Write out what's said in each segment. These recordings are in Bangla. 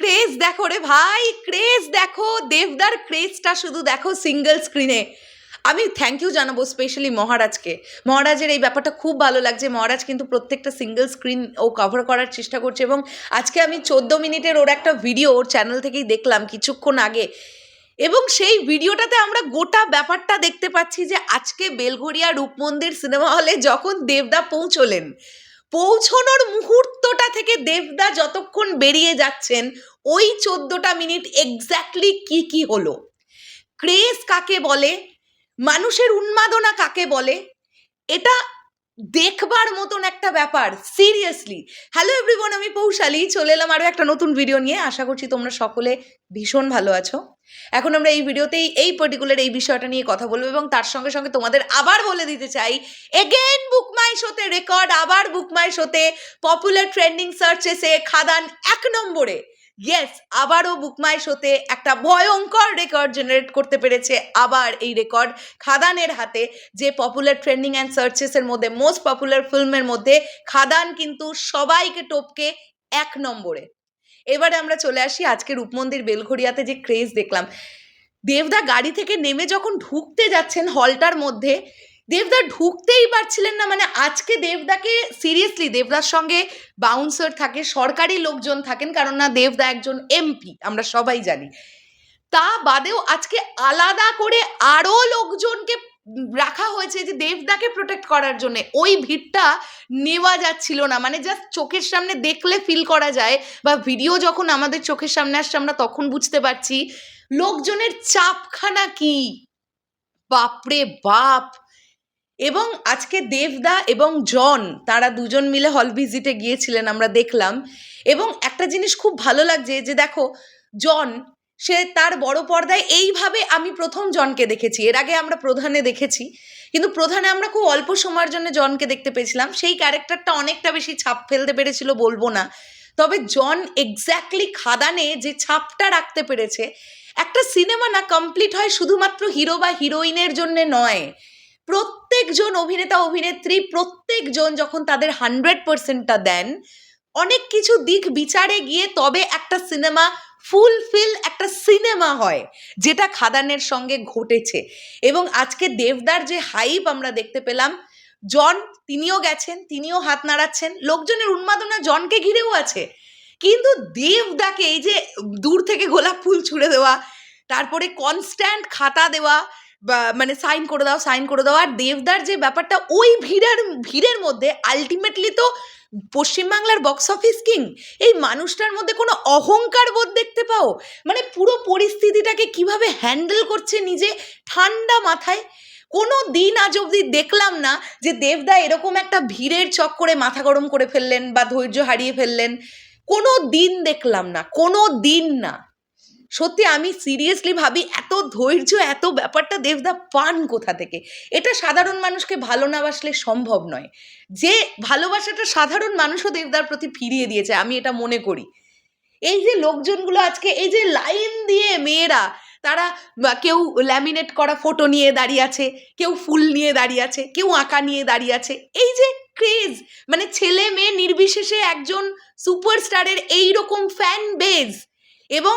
ক্রেজ দেখো রে ভাই ক্রেজ দেখো। দেবদার ক্রেজটা শুধু দেখো সিঙ্গেল স্ক্রিনে আমি থ্যাংক ইউ জানাব স্পেশালি মহারাজকে। মহারাজের এই ব্যাপারটা খুব ভালো লাগছে। মহারাজ কিন্তু প্রত্যেকটা সিঙ্গেল স্ক্রিন ও কভার করার চেষ্টা করছে এবং আজকে আমি চোদ্দ মিনিটের ওর একটা ভিডিও ওর চ্যানেল থেকেই দেখলাম কিছুক্ষণ আগে। এবং সেই ভিডিওটাতে আমরা গোটা ব্যাপারটা দেখতে পাচ্ছি যে আজকে বেলঘরিয়া রূপমন্দির সিনেমা হলে যখন দেবদা পৌঁছলেন পৌঁছনোর মুহূর্তটা থেকে দেবদা যতক্ষণ বেরিয়ে যাচ্ছেন, ওই চোদ্দোটা মিনিট এক্স্যাক্টলি কি কি হলো? ক্রেজ কাকে বলে? মানুষের উন্মাদনা কাকে বলে? এটা দেখবার মতন একটা ব্যাপার সিরিয়াসলি হ্যালো এভরিওয়ান আমি পৌশালী, চলে এলাম আরও একটা নতুন ভিডিও নিয়ে। আশা করছি তোমরা সকলে ভীষণ ভালো আছো। এখন আমরা এই ভিডিওতেই এই পার্টিকুলার এই বিষয়টা নিয়ে কথা বলব এবং তার সঙ্গে সঙ্গে তোমাদের আবার বলে দিতে চাই এগেন বুকমাই শোতে রেকর্ড আবার বুকমাই শোতে পপুলার ট্রেন্ডিং সার্চেসে খাদান এক নম্বরে। ইয়েস আবারও বুকমাই শোতে একটা ভয়ঙ্কর রেকর্ড জেনারেট করতে পেরেছে আবার এই রেকর্ড খাদানের হাতে। যে পপুলার ট্রেন্ডিং অ্যান্ড সার্চেসের মধ্যে মোস্ট পপুলার ফিল্মের মধ্যে, খাদান কিন্তু সবাইকে টপকে এক নম্বরে। এবারে আমরা চলে আসি আজকে রূপমন্দির বেলঘরিয়াতে যে ক্রেজ দেখলাম। দেবদা গাড়ি থেকে নেমে যখন ঢুকতে যাচ্ছেন হলটার মধ্যে দেবদা ঢুকতেই পারছিলেন না। মানে আজকে দেবদাকে সিরিয়াসলি দেবদার সঙ্গে বাউন্সার থাকে, সরকারি লোকজন থাকেন, কারণ না দেবদা একজন এমপি আমরা সবাই জানি। তা বাদেও আজকে আলাদা করে আরও লোকজনকে রাখা হয়েছে যে দেবদাকে প্রোটেক্ট করার জন্য। ওই ভিড়টা নেওয়া যাচ্ছিল না। মানে জাস্ট চোখের সামনে দেখলে ফিল করা যায় বা ভিডিও যখন আমাদের চোখের সামনে আসছে, আমরা তখন বুঝতে পারছি, লোকজনের চাপখানা কি? বাপরে বাপ! এবং আজকে দেবদা এবং জন, তারা দুজন মিলে হল ভিজিটে গিয়েছিলেন, আমরা দেখলাম। এবং একটা জিনিস খুব ভালো লাগছে যে দেখো, জন, সে তার বড় পর্দায় এইভাবে আমি প্রথম জনকে দেখেছি। এর আগে আমরা প্রধানে দেখেছি, কিন্তু প্রধানে আমরা খুব অল্প সময়ের জন্য জনকে দেখতে পেয়েছিলাম। সেই ক্যারেক্টারটা অনেকটা বেশি ছাপ ফেলতে পেরেছিল, বলব না। তবে জন এক্স্যাক্টলি খাদানে যে ছাপটা রাখতে পেরেছে, একটা সিনেমা না কমপ্লিট হয় শুধুমাত্র হিরো বা হিরোইনের জন্যে নয়। প্রত্যেকজন অভিনেতা, অভিনেত্রী প্রত্যেকজন যখন তাদের হান্ড্রেড পার্সেন্টটা দেন, অনেক কিছু দিক বিচারে গিয়ে তবে একটা সিনেমা ফুলফিল একটা সিনেমা হয়, যেটা খাদানের সঙ্গে ঘটেছে। এবং আজকে দেবদার যে হাইপ আমরা দেখতে পেলাম, জন তিনিও গেছেন, তিনিও হাত নাড়াচ্ছেন, লোকজনের উন্মাদনা জনকে ঘিরেও আছে। কিন্তু দেবদাকে এই যে দূর থেকে গোলাপ ফুল ছুঁড়ে দেওয়া, তারপরে কনস্ট্যান্ট খাতা দেওয়া বা মানে সাইন করে দাও সাইন করে দাও। আর দেবদার যে ব্যাপারটা, ওই ভিড়ের ভিড়ের মধ্যে আলটিমেটলি তো পশ্চিমবাংলার বক্স অফিস কিং এই মানুষটার মধ্যে কোনো অহংকার বোধ দেখতে পাও? মানে পুরো পরিস্থিতিটাকে কীভাবে হ্যান্ডেল করছে নিজে ঠান্ডা মাথায়? কোনো দিন আজ অবধি দেখলাম না যে দেবদা এরকম একটা ভিড়ের চক্করে মাথা গরম করে ফেললেন বা ধৈর্য হারিয়ে ফেললেন। কোনো দিন দেখলাম না, কোনো দিন না। সত্যি আমি সিরিয়াসলি ভাবি এত ধৈর্য, এত ব্যাপারটা দেবদা পান কোথা থেকে? এটা সাধারণ মানুষকে ভালো না বাসলে সম্ভব নয়। যে ভালোবাসাটা সাধারণ মানুষও দেবদার প্রতি ফিরিয়ে দিয়েছে, আমি এটা মনে করি। এই যে লোকজনগুলো আজকে, এই যে লাইন দিয়ে মেয়েরা, তারা কেউ ল্যামিনেট করা ফটো নিয়ে দাঁড়িয়ে আছে, কেউ ফুল নিয়ে দাঁড়িয়ে আছে, কেউ আঁকা নিয়ে দাঁড়িয়ে আছে, এই যে ক্রেজ মানে ছেলে মেয়ে নির্বিশেষে একজন সুপারস্টারের এইরকম ফ্যান বেজ এবং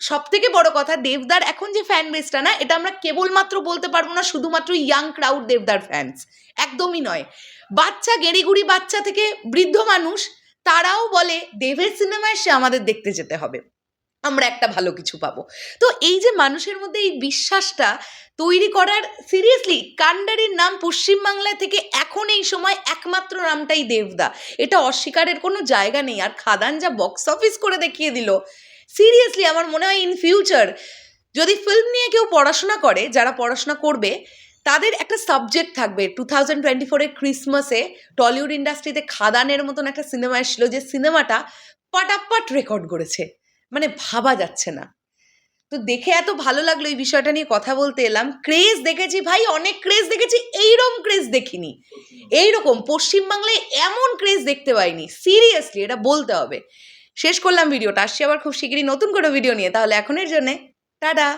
সব থেকে বড় কথা দেবদার এখন যে ফ্যান বেসটা না, এটা আমরা কেবলমাত্র বলতে পারব না, শুধুমাত্র ইয়াং ক্রাউড দেবদার ফ্যান্স একদমই নয়। বাচ্চা, গেড়িগুড়ি বাচ্চা থেকে বৃদ্ধ মানুষ, তারাও বলে, দেবের সিনেমায় সে আমাদের দেখতে যেতে হবে। আমরা একটা ভালো কিছু পাবো। তো এই যে মানুষের মধ্যে এই বিশ্বাসটা তৈরি করার সিরিয়াসলি কান্ডারির নাম পশ্চিমবাংলায় থেকে এখন এই সময় একমাত্র নামটাই দেবদা। এটা অস্বীকারের কোনো জায়গা নেই। আর খাদান যা বক্স অফিস করে দেখিয়ে দিল সিরিয়াসলি আমার মনে হয় ইন ফিউচার যদি ফিল্ম নিয়ে কেউ পড়াশোনা করে, যারা পড়াশোনা করবে, তাদের একটা সাবজেক্ট থাকবে। টু থাউজেন্ড টোয়েন্টি ফোরের ক্রিসমাসে টলিউড ইন্ডাস্ট্রিতে খাদানের মতন একটা সিনেমা এসেছিল যে সিনেমাটা পাটাপাট রেকর্ড করেছে। মানে ভাবা যাচ্ছে না। তো দেখে এত ভালো লাগল এই বিষয়টা নিয়ে কথা বলতে এলাম। ক্রেজ দেখেছি ভাই, অনেক ক্রেজ দেখেছি, এইরকম ক্রেজ দেখিনি। এইরকম পশ্চিমবাংলায় এমন ক্রেজ দেখতে পাইনি। সিরিয়াসলি এটা বলতে হবে। শেষ করলাম ভিডিওটা। আসছি আবার খুব শিগগিরই নতুন করে ভিডিও নিয়ে। তাহলে এখনের জন্যে, টাটা!